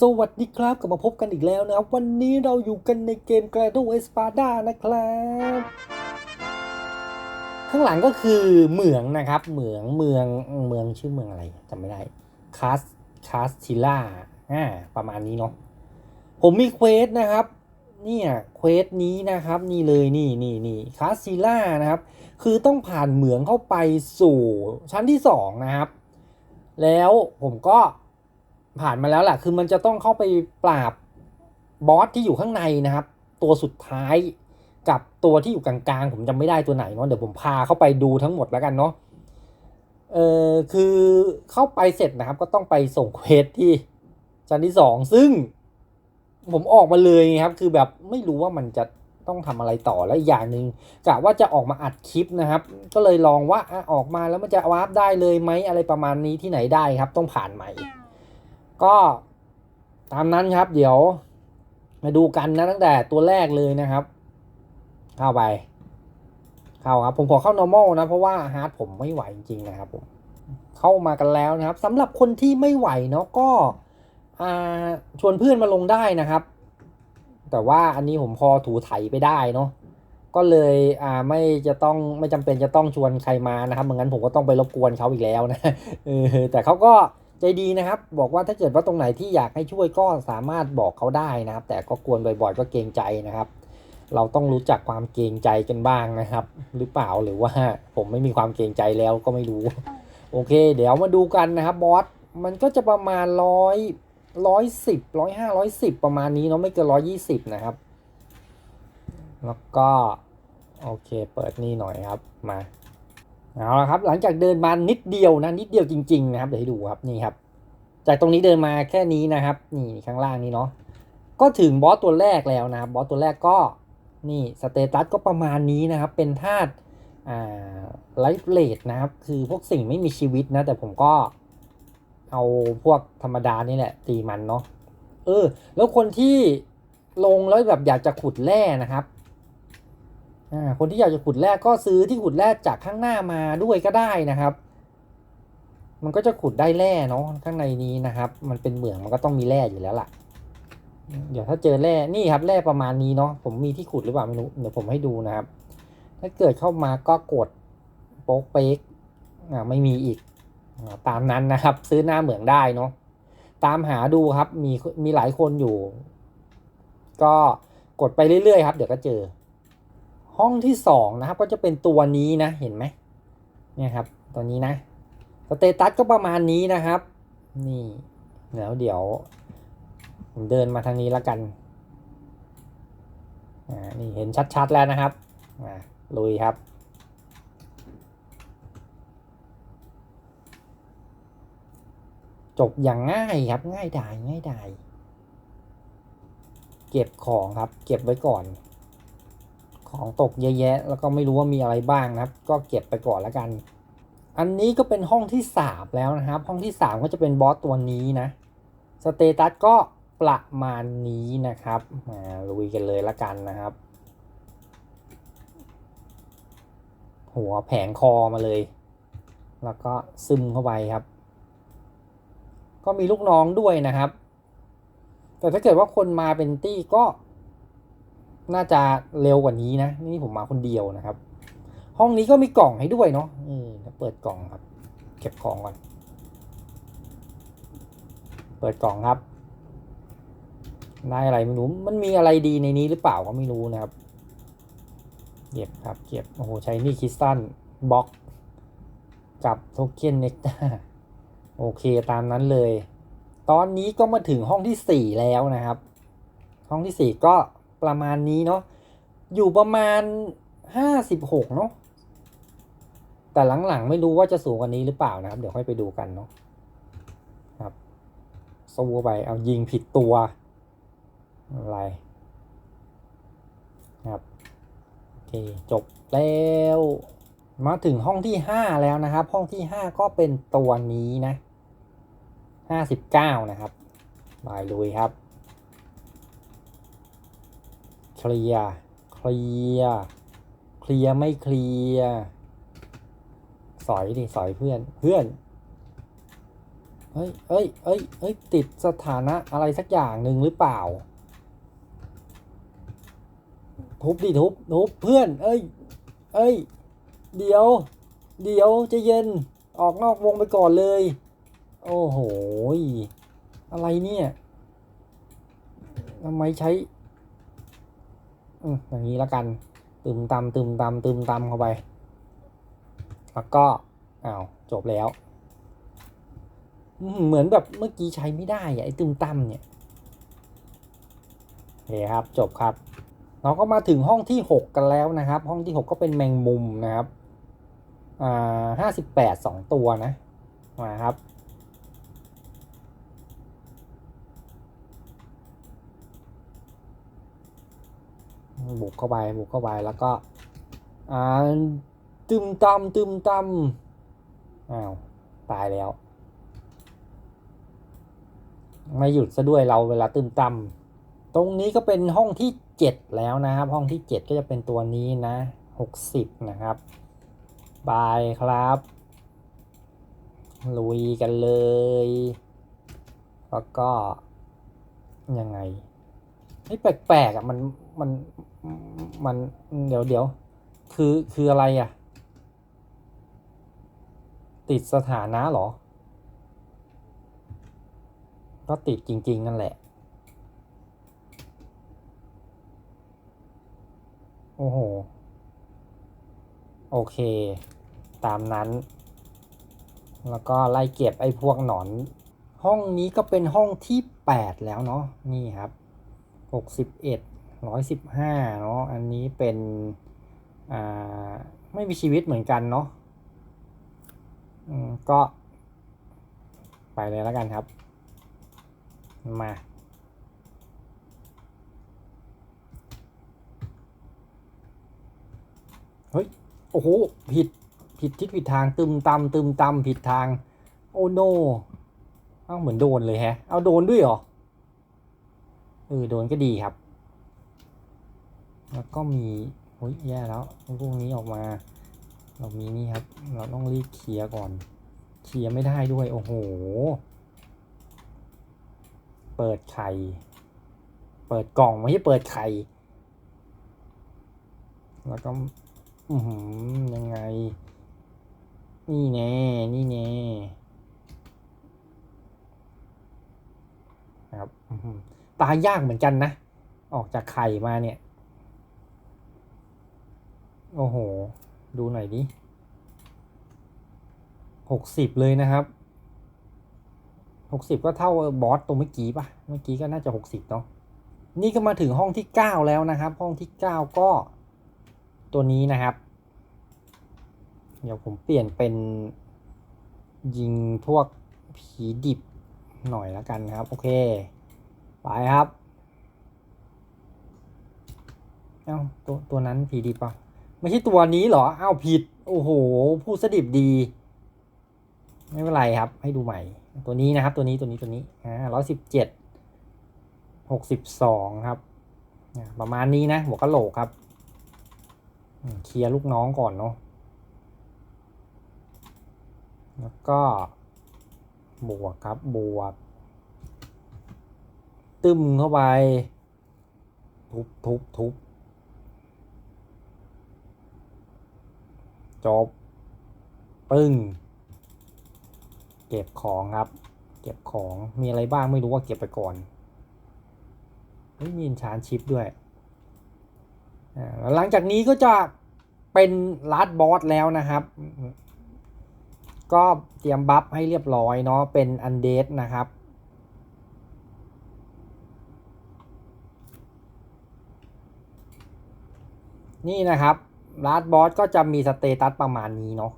สวัสดีครับกลับมาพบกันอีกแล้วนะครับ วันนี้เราอยู่กันในเกม g r a d o Espada นะครับ ข้างหลังก็คือเหมืองนะครับ เหมืองเมืองเมืองชื่อเมืองอะไรจำไม่ได้คาสคาสติล่าอ่าประมาณนี้เนาะผมมีเควสนะครับเนี่ยเควสนี้นะครับนี่เลยนี่นี่นี่คาสติล่านะครับ คือต้องผ่านเหมืองเข้าไปสู่ชั้นที่สองนะครับ แล้วผมก็ ผ่านมาแล้วแหละคือมันจะต้องเข้าไปปราบบอสที่อยู่ข้างในนะครับ ตัวสุดท้ายกับตัวที่อยู่กลางๆ ผมจำไม่ได้ตัวไหนเนาะเดี๋ยวผมพาเข้าไปดูทั้งหมดแล้วกันเนาะเออคือเข้าไปเสร็จนะครับ ก็ต้องไปส่งเควสที่ชั้นที่สองซึ่ง ผมออกมาเลยครับ คือแบบไม่รู้ว่ามันจะต้องทำอะไรต่อแล้วอีกอย่างหนึ่งกะว่าจะออกมาอัดคลิปนะครับ ก็เลยลองว่าอออกมาแล้วมันจะวาร์ปได้เลยไหมอะไรประมาณนี้ที่ไหนได้ครับ ต้องผ่านใหม่ ก็ตามนั้นครับ เดี๋ยวมาดูกันนะตั้งแต่ตัวแรกเลยนะครับ เข้าไป เข้าครับ ผมขอเข้า normal นะ เพราะว่าฮาร์ดผมไม่ไหวจริงๆนะครับผมเข้ามากันแล้วนะครับสำหรับคนที่ไม่ไหวเนาะก็ชวนเพื่อนมาลงได้นะครับ แต่ว่าอันนี้ผมพอถูไถไปได้เนาะก็เลยอ่าไม่จะต้องไม่จำเป็นจะต้องชวนใครมานะครับไม่งั้นผมก็ต้องไปรบกวนเขาอีกแล้วนะเออแต่เขาก็ ใจดีนะครับ บอกว่าถ้าเกิดว่าตรงไหนที่อยากให้ช่วยก็สามารถบอกเขาได้นะครับ แต่ก็กวนบ่อยๆ ก็เกรงใจนะครับ เราต้องรู้จักความเกรงใจกันบ้างนะครับ หรือเปล่าหรือว่าผมไม่มีความเกรงใจแล้วก็ไม่รู้ โอเค เดี๋ยวมาดูกันนะครับบอสมันก็จะประมาณร้อยร้อยสิบร้อยห้าร้อยสิบประมาณนี้เนาะไม่เกินร้อยี่สิบนะครับ แล้วก็ โอเค เปิดนี่หน่อยครับมา เอาละครับหลังจากเดินมานิดเดียวนะนิดเดียวจริงๆนะครับเดี๋ยวให้ดูครับนี่ครับ จากตรงนี้เดินมาแค่นี้นะครับ นี่ข้างล่างนี้เนาะก็ถึงบอสตัวแรกแล้วนะครับบอสตัวแรกก็นี่สเตตัสก็ประมาณนี้นะครับ เป็นธาตุอ่าไลฟ์เลดนะครับ คือพวกสิ่งไม่มีชีวิตนะ แต่ผมก็เอาพวกธรรมดานี่แหละ ตีมันเนาะเออ แล้วคนที่ลงแล้วแบบอยากจะขุดแร่นะครับ คนที่อยากจะขุดแร่ก็ซื้อที่ขุดแร่จากข้างหน้ามาด้วยก็ได้นะครับ มันก็จะขุดได้แร่เนาะข้างในนี้นะครับ มันเป็นเหมืองมันก็ต้องมีแร่อยู่แล้วล่ะ เดี๋ยวถ้าเจอแร่นี่ครับแร่ประมาณนี้เนาะผมมีที่ขุดหรือเปล่าไม่รู้เดี๋ยวผมให้ดูนะครับ ถ้าเกิดเข้ามาก็กดโป๊กเป๊กอ่าไม่มีอีกตามนั้นนะครับ ซื้อหน้าเหมืองได้เนาะตามหาดูครับมีมีหลายคนอยู่ ก็กดไปเรื่อยๆครับ เดี๋ยวก็เจอ ห้องที่สองนะครับก็จะเป็นตัวนี้นะเห็นไหมเนี่ยครับตัวนี้นะสเตตัสก็ประมาณนี้นะครับ นี่แล้วเดี๋ยวผมเดินมาทางนี้แล้วกันอ่านี่เห็นชัดๆแล้วนะครับอ่าลุยครับจบอย่างง่ายครับง่ายดายง่ายดายเก็บของครับ เก็บไว้ก่อน ของตกเยอะแยะ แล้วก็ไม่รู้ว่ามีอะไรบ้างนะครับ ก็เก็บไปก่อนแล้วกัน อันนี้ก็เป็นห้องที่สามแล้วนะครับ ห้องที่สามก็จะเป็นบอสตัวนี้นะสเตตัสก็ประมาณนี้นะครับมาลุยกันเลยละกันนะครับ หัวแผงคอมาเลย แล้วก็ซึมเข้าไปครับ ก็มีลูกน้องด้วยนะครับ แต่ถ้าเกิดว่าคนมาเป็นตี้ก็ น่าจะเร็วกว่านี้นะ นี่ผมมาคนเดียวนะครับ ห้องนี้ก็มีกล่องให้ด้วยเนาะอืมเปิดกล่องครับ เก็บของก่อน เปิดกล่องครับได้อะไรไม่รู้มันมีอะไรดีในนี้หรือเปล่าก็ไม่รู้นะครับ เก็บครับ เก็บ โอ้โห ใช้นี่คริสตัลบล็อก กับโทเค็นเน็กตาโอเคตามนั้นเลย ตอนนี้ก็มาถึงห้องที่สี่แล้วนะครับ ห้องที่สี่ก็ ประมาณนี้เนาะอยู่ประมาณห้าสิบหกเนาะแต่หลังๆไม่รู้ว่าจะสูงกว่านี้หรือเปล่านะครับ เดี๋ยวค่อยไปดูกันเนาะครับสู้ไปเอายิงผิดตัวอะไรครับโอเคจบแล้วมาถึงห้องที่ห้าแล้วนะครับ ห้องที่ห้าก็เป็นตัวนี้นะห้าสิบเก้านะครับบายลุยครับ เคลียร์เคลียร์เคลียร์ไม่เคลียร์สอยดิสอยเพื่อนเพื่อนเฮ้ยเอ้ยเอ้ยเอ้ยติดสถานะอะไรสักอย่างหนึ่งหรือเปล่า ทุบดิทุบทุบเพื่อน เอ้ย เอ้ย เดี๋ยว เดี๋ยวจะเย็นออกนอกวงไปก่อนเลย โอ้โห อะไรเนี่ยทำไมใช้ อย่างนี้แล้วกัน ตึมตำตึมตำตึมตำเข้าไป แล้วก็อ้าวจบแล้ว เหมือนแบบเมื่อกี้ใช้ไม่ได้อะไอ้ตึมตั้มเนี่ยโอเคครับจบครับ เราก็มาถึงห้องที่หกกันแล้วนะครับ ห้องที่หกก็เป็นแมงมุมนะครับ อ่าห้าสิบแปดสองตัวนะมาครับ บุกเข้าไปบุกเข้าไปแล้วก็อ่าตึมตำตึมตำอ้าวตายแล้ว ไม่หยุดซะด้วยเราเวลาตึมตำตรงนี้ก็เป็นห้องที่เจ็ดแล้วนะครับ ห้องที่เจ็ดก็จะเป็นตัวนี้นะหกสิบนะครับบายครับลุยกันเลย แล้วก็ยังไง เฮ้แปลกๆอะมันมันมันเดี๋ยวเดี๋ยวคือคืออะไรอะ ติดสถานะเหรอ ก็ติดจริง ๆ นั่นแหละ โอ้โห โอเค ตามนั้น แล้วก็ไล่เก็บไอ้พวกหนอน ห้องนี้ก็เป็นห้องที่ 8 แล้วเนาะนี่ครับ 61 115เนาะอันนี้เป็นอ่าไม่มีชีวิตเหมือนกันเนาะอืมก็ไปเลยแล้วกันครับ มาเฮ้ย โอ้โห ผิด ผิดทิศผิดทาง ตึมตำตึมตำผิดทาง โอ้โน เอ้า เหมือนโดนเลยแฮะ เอาโดนด้วยเหรอ เออโดนก็ดีครับ แล้วก็มีโอ้ยแย่แล้วพวกนี้ออกมา เรามีนี่ครับ เราต้องรีบเคลียร์ก่อน เคลียร์ไม่ได้ด้วย โอ้โห เปิดไข่ เปิดกล่องไม่ใช่เปิดไข่ แล้วก็อือหือยังไง นี่แน่ นี่แน่นะครับอื้อหือ ตายยากเหมือนกันนะ ออกจากไข่มาเนี่ย โอ้โห ดูหน่อยดิหกสิบเลยนะครับหกสิบก็เท่าบอสตัวเมื่อกี้ปะเมื่อกี้ก็น่าจะหกสิบเนาะนี่ก็มาถึงห้องที่เก้าแล้วนะครับ ห้องที่เก้าก็ตัวนี้นะครับ เดี๋ยวผมเปลี่ยนเป็นยิงพวกผีดิบหน่อยแล้วกันครับ โอเค ไปครับ เอ้าตัวตัวนั้นผีดิบป่ะ ไม่ใช่ตัวนี้เหรอ อ้าวผิด โอ้โหพูดสดิบดี ไม่เป็นไรครับ ให้ดูใหม่ ตัวนี้นะครับ ตัวนี้ตัวนี้ตัวนี้อ่าร้อยสิบเจ็ดหกสิบสองครับประมาณนี้นะหัวกะโหลกครับเคลียร์ลูกน้องก่อนเนาะแล้วก็บวกครับบวก ตึมเข้าไป ทุบทุบทุบจบ ปึ้ง เก็บของครับ เก็บของมีอะไรบ้างไม่รู้ว่าเก็บไปก่อนเฮ้ยมีชานชิปด้วย หลังจากนี้ก็จะเป็นลัดบอสแล้วนะครับ ก็เตรียมบัฟให้เรียบร้อยเนาะเป็นอันเดสนะครับ นี่นะครับลัดบอสก็จะมีสเตตัสประมาณนี้เนาะ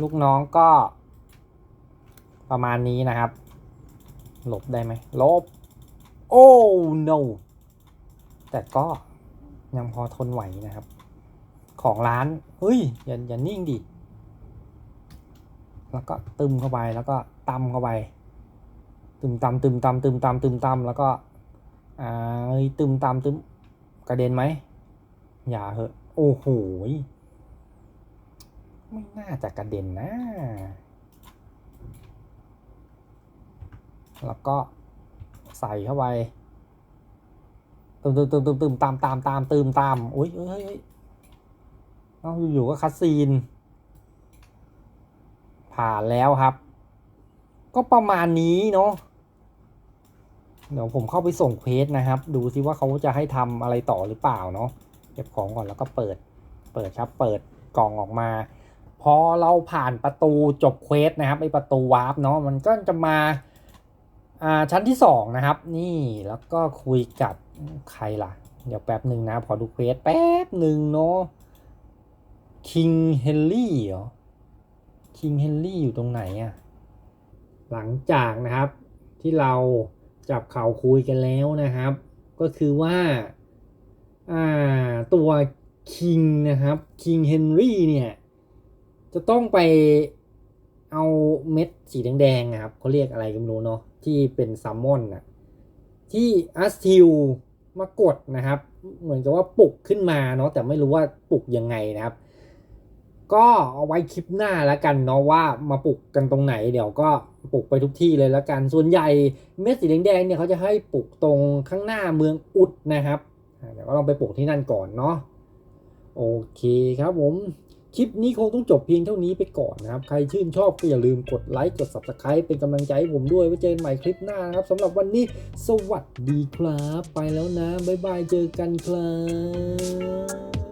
ลูกน้องก็ ประมาณนี้นะครับหลบได้ไหมลบ โอ้ no แต่ก็ยังพอทนไหวนะครับ ของร้านเฮ้ย อย่าอย่านิ่งดิ แล้วก็ตึมเข้าไปแล้วก็ตำเข้าไป ตึมตำตึมตำตึมตำตึมตำแล้วก็อ่าเอ้ตึมตำตึม กระเด็นไหม อย่าเหอะ โอ้โหไม่น่าจะกระเด็นนะ แล้วก็ใส่เข้าไปตึมตึมตึมตึมตึมตามตามตามตึมตามอุ้ยเฮ้ยเอาอยู่ๆก็คัดซีน ผ่านแล้วครับ ก็ประมาณนี้เนาะ เดี๋ยวผมเข้าไปส่งเควสนะครับ ดูซิว่าเขาจะให้ทำอะไรต่อหรือเปล่าเนาะเก็บของก่อนแล้วก็เปิด เปิดครับ เปิดกล่องออกมา พอเราผ่านประตูจบเควสนะครับไอประตูวาร์ปเนาะมันก็จะมาอ่าชั้นที่สองนะครับ นี่แล้วก็คุยกับใครล่ะ เดี๋ยวแป๊บหนึ่งนะขอดูเควสแป๊บหนึ่งเนาะคิงเฮนรี่เหรอคิงเฮนรี่อยู่ตรงไหนอะหลังจากนะครับที่เรา จับเข่าคุยกันแล้วนะครับ ก็คือว่าอ่าตัวคิงนะครับคิงเฮนรี่เนี่ย จะต้องไปเอาเม็ดสีแดงๆนะครับเขาเรียกอะไรกันไม่รู้เนาะที่เป็นซัมมอนนะที่อัสทิลมากดนะครับ เหมือนกับว่าปลุกขึ้นมาเนาะแต่ไม่รู้ว่าปลุกยังไงนะครับ ก็เอาไว้คลิปหน้าแล้วกันเนาะว่ามาปลุกกันตรงไหนเดี๋ยวก็ ปลุกไปทุกที่เลยแล้วกัน ส่วนใหญ่เม็ดสีแดงๆเนี่ยเขาจะให้ปลุกตรงข้างหน้าเมืองอุดนะครับเดี๋ยวก็ลองไปปลุกที่นั่นก่อนเนาะโอเคครับผมคลิปนี้คงต้องจบเพียงเท่านี้ไปก่อนนะครับ ใครชื่นชอบก็อย่าลืมกดไลค์กด Subscribe เป็นกำลังใจให้ผมด้วยไว้เจอกันใหม่คลิปหน้านะครับสำหรับวันนี้สวัสดีครับ ไปแล้วนะ บ๊ายบายเจอกันครับ